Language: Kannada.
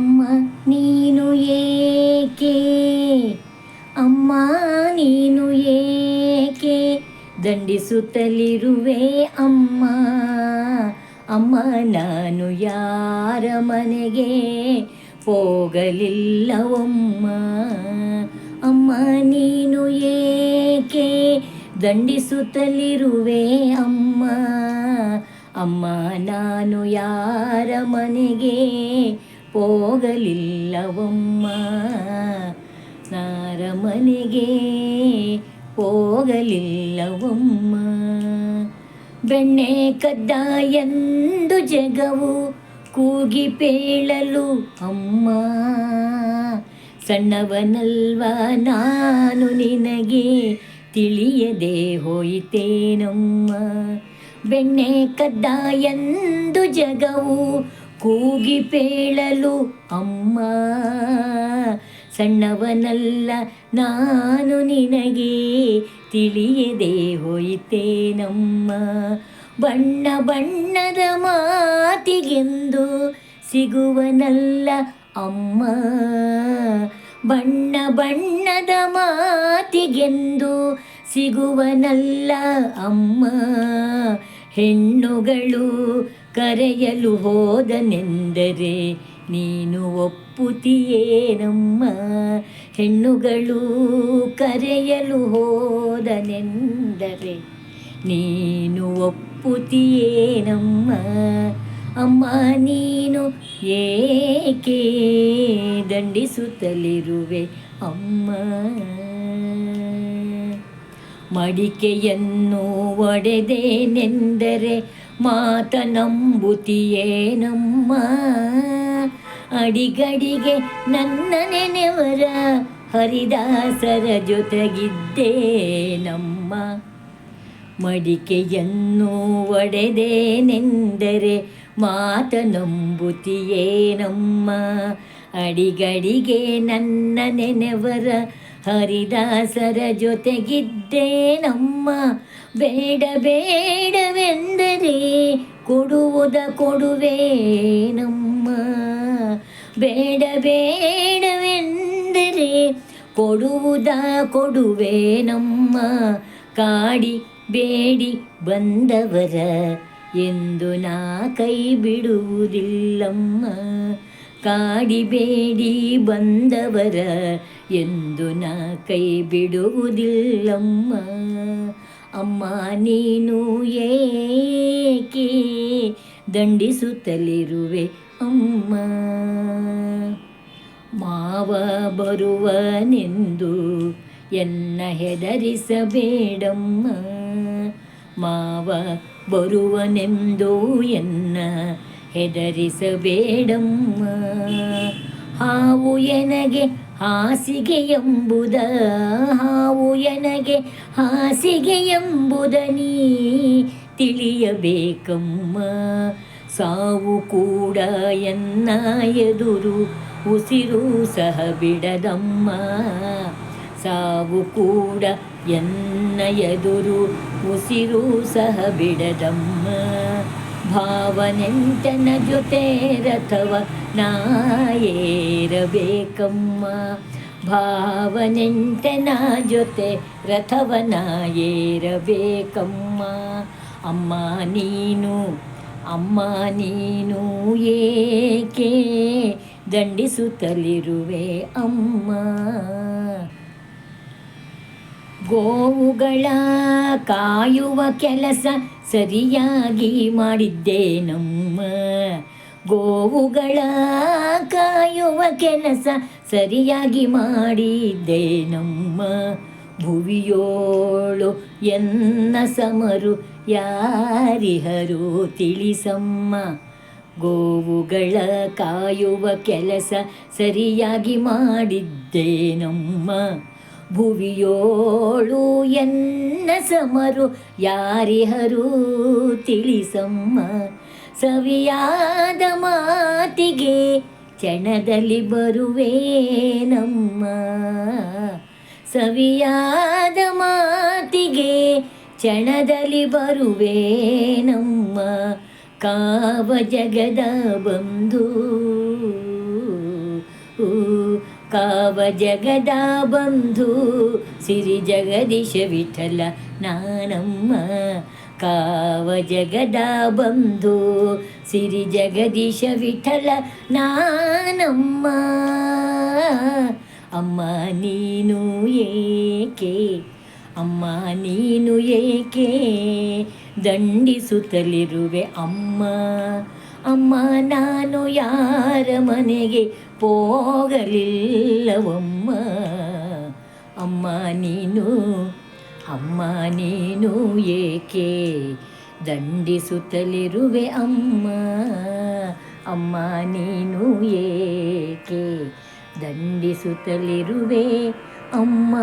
ಅಮ್ಮ ನೀನು ಏಕೆ? ಅಮ್ಮ ನೀನು ಏಕೆ? ದಂಡಿಸುತ್ತಲಿರುವೆ ಅಮ್ಮ. ಅಮ್ಮ ನಾನು ಯಾರ ಮನೆಗೆ ಹೋಗಲಿಲ್ಲವಮ್ಮ? ಅಮ್ಮ ನೀನು ಏಕೆ? ದಂಡಿಸುತ್ತಲಿರುವೆ ಅಮ್ಮ. ಅಮ್ಮ ನಾನು ಯಾರ ಮನೆಗೆ ಹೋಗಲಿಲ್ಲವಮ್ಮ. ನಾರಮನೆಗೆ ಹೋಗಲಿಲ್ಲವಮ್ಮ. ಬೆಣ್ಣೆ ಕದ್ದ ಎಂದು ಜಗವು ಕೂಗಿ ಪೇಳಲು ಅಮ್ಮ. ಸಣ್ಣವನಲ್ವ ನಾನು ನಿನಗೆ ತಿಳಿಯದೆ ಹೋಯಿತೇನಮ್ಮ. ಬೆಣ್ಣೆ ಕದ್ದ ಎಂದು ಜಗವು ಕೂಗಿ ಪೇಳಲು ಅಮ್ಮ, ಸಣ್ಣವನಲ್ಲ ನಾನು ನಿನಗೆ ತಿಳಿಯದೆ ಹೋಯಿತೇನಮ್ಮ. ಬಣ್ಣ ಬಣ್ಣದ ಮಾತಿಗೆಂದು ಸಿಗುವನಲ್ಲ ಅಮ್ಮ, ಬಣ್ಣ ಬಣ್ಣದ ಮಾತಿಗೆಂದು ಸಿಗುವನಲ್ಲ ಅಮ್ಮ. ಹೆಣ್ಣುಗಳು ಕರೆಯಲು ಹೋದನೆಂದರೆ ನೀನು ಒಪ್ಪುತ್ತೀಯೇನಮ್ಮ? ಹೆಣ್ಣುಗಳು ಕರೆಯಲು ಹೋದನೆಂದರೆ ನೀನು ಒಪ್ಪುತ್ತೀಯೇನಮ್ಮ? ಅಮ್ಮ, ನೀನು ಏಕೆ ದಂಡಿಸುತ್ತಲಿರುವೆ ಅಮ್ಮ? ಮಡಿಕೆಯನ್ನು ಒಡೆದೇನೆಂದರೆ ಮಾತ ನಂಬುತ್ತೀಯೇನಮ್ಮ ಅಡಿಗಡಿಗೆ ನನ್ನ ನೆನೆವರ ಹರಿದಾಸರ ಜೊತೆಗಿದ್ದೇನಮ್ಮ? ಮಡಿಕೆಯನ್ನು ಒಡೆದೇನೆಂದರೆ ಮಾತ ನಂಬುತ್ತೀಯೇನಮ್ಮ ಅಡಿಗಡಿಗೆ ನನ್ನ ನೆನೆವರ ಹರಿದಾಸರ ಜೊತೆಗಿದ್ದೇನಮ್ಮ? ಬೇಡ ಬೇಡವೆಂದರೆ ಕೊಡುವುದ ಕೊಡುವೇನಮ್ಮ. ಬೇಡ ಬೇಡವೆಂದರೆ ಕೊಡುವುದ ಕೊಡುವೇನಮ್ಮ. ಕಾಡಿ ಬೇಡಿ ಬಂದವರ ಎಂದು ನಾ ಕೈ ಬಿಡುವುದಿಲ್ಲಮ್ಮ. ಕಾಡಿಬೇಡಿ ಬಂದವರ ಎಂದು ನಾ ಕೈ ಬಿಡುವುದಿಲ್ಲಮ್ಮ. ಅಮ್ಮ ನೀನು ಏಕೆ ದಂಡಿಸುತ್ತಲಿರುವೆ ಅಮ್ಮ. ಮಾವ ಬರುವನೆಂದು ಎನ್ನ ಹೆದರಿಸಬೇಡಮ್ಮ. ಮಾವ ಬರುವನೆಂದು ಎನ್ನ ಹೆದರಿಸಬೇಡಮ್ಮ. ಹಾವು ಎನಗೆ ಹಾಸಿಗೆ ಎಂಬುದ, ಹಾವು ಎನಗೆ ಹಾಸಿಗೆ ಎಂಬುದ ನೀ ತಿಳಿಯಬೇಕಮ್ಮ. ಸಾವು ಕೂಡ ಎನ್ನ ಎದುರು, ಉಸಿರು ಸಹ ಬಿಡದಮ್ಮ. ಸಾವು ಕೂಡ ಎನ್ನ ಎದುರು, ಉಸಿರು ಸಹ ಬಿಡದಮ್ಮ. ಭಾವನೆಂಟನ ಜೊತೆ ರಥವ ನಾಯೇರಬೇಕಮ್ಮ ಭಾವನೆಂಟನ ಜೊತೆ ರಥವ ನಾಯೇರಬೇಕಮ್ಮ ಅಮ್ಮ ನೀನು ಅಮ್ಮ ನೀನು ಏಕೆ ದಂಡಿಸುತ್ತಲಿರುವೆ ಅಮ್ಮ? ಗೋವುಗಳ ಕಾಯುವ ಕೆಲಸ ಸರಿಯಾಗಿ ಮಾಡಿದ್ದೇನಮ್ಮ? ಗೋವುಗಳ ಕಾಯುವ ಕೆಲಸ ಸರಿಯಾಗಿ ಮಾಡಿದ್ದೇನಮ್ಮ? ಭುವಿಯೋಳು ಎನ್ನ ಸಮರು ಯಾರಿಹರು ತಿಳಿಸಮ್ಮ. ಗೋವುಗಳ ಕಾಯುವ ಕೆಲಸ ಸರಿಯಾಗಿ ಮಾಡಿದ್ದೇನಮ್ಮ. ಭುವಿಯೋಳು ಎನ್ನ ಸಮರು ಯಾರಿಹರು ತಿಳಿಸಮ್ಮ. ಸವಿಯಾದ ಮಾತಿಗೆ ಕ್ಷಣದಲ್ಲಿ ಬರುವೇನಮ್ಮ. ಸವಿಯಾದ ಮಾತಿಗೆ ಕ್ಷಣದಲ್ಲಿ ಬರುವೇನಮ್ಮ ಕಾವ ಜಗದ ಬಂಧು. ಕಾವ ಜಗದ ಬಂಧು. ಸಿರಿ ಜಗದೀಶ ವಿಠಲ ನಾನಮ್ಮ. ಕಾವ ಜಗದ ಬಂಧು. ಸಿರಿ ಜಗದೀಶ ವಿಠಲ ನಾನಮ್ಮ. ಅಮ್ಮ ನೀನು ಏಕೆ? ಅಮ್ಮ ನೀನು ಏಕೆ? ದಂಡಿಸುತ್ತಲಿರುವೆ ಅಮ್ಮ. ಅಮ್ಮ, ನಾನು ಯಾರ ಮನೆಗೆ ಹೋಗಲಿಲ್ಲವಮ್ಮ? ಅಮ್ಮ ನೀನು ಅಮ್ಮ ನೀನು ಏಕೆ? ದಂಡಿಸುತ್ತಲಿರುವೆ ಅಮ್ಮ. ಅಮ್ಮ ನೀನು ಏಕೆ? ದಂಡಿಸುತ್ತಲಿರುವೆ ಅಮ್ಮ.